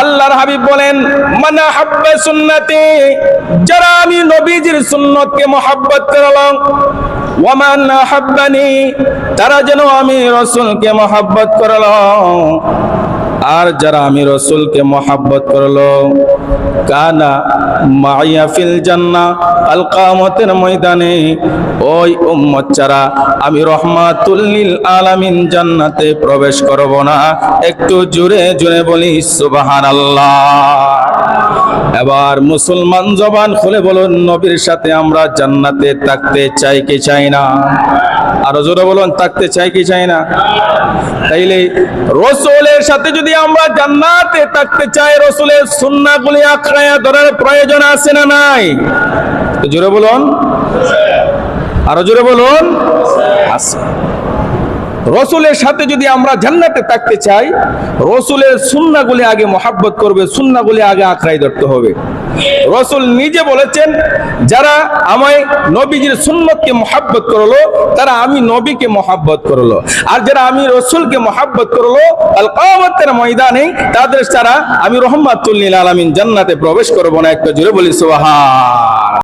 আল্লাহর হাবিব বলেন, মানা হাব্বে সুন্নতি যারা আমি নবীজির সুন্নতকে মহাব্বত করলাম ওয়ামান হাব্বানি তারা যেন আমি রসুলকে মহাব্বত করলাম। আর যারা আমি রসুলকে মহাব্বত করল, কানা মাইয়া ফিল জান্না আল কামতের ময়দানে, ওই উম্মত ছাড়া আমি রহমাতুল্লিল আলামিন জান্নাতে প্রবেশ করব না। একটু জুড়ে জুড়ে বলি, সুবহানাল্লাহ। এবার মুসলমান জবান খুলে বলুন, নবীর সাথে আমরা জান্নাতে থাকতে চাই কি চাই না? আরও জোরে বলুন, থাকতে চাই কি চাই না? তাইলে রসুলের সাথে যদি আমরা জান্নাতে থাকতে চাই, রসুলের সুন্নাগুলি আখড়াইয়া ধরার প্রয়োজন আছে না নাই? জোরে বলুন। আর জোরে বলুন। আছে। রসুলের সাথে যদি আমরা জান্নাতে থাকতে চাই, রসুলের সুন্নাগুলি আগে মহাব্বত করবে, সুন্নাগুলি আগে আঁকড়াই ধরতে হবে। রসুল নিজে বলেছেন, যারা আমায় নবীজির সুন্নতকে মহাব্বত করল, তারা আমি নবীকে মহাব্বত করল। আর যারা আমি রসুলকে মহাব্বত করল, আল কামতের ময়দানে তাদের ছাড়া আমি রহমাতুল্লিল আলমিন জান্নাতে প্রবেশ করব না, একটা জুড়ে বলি সুবাহা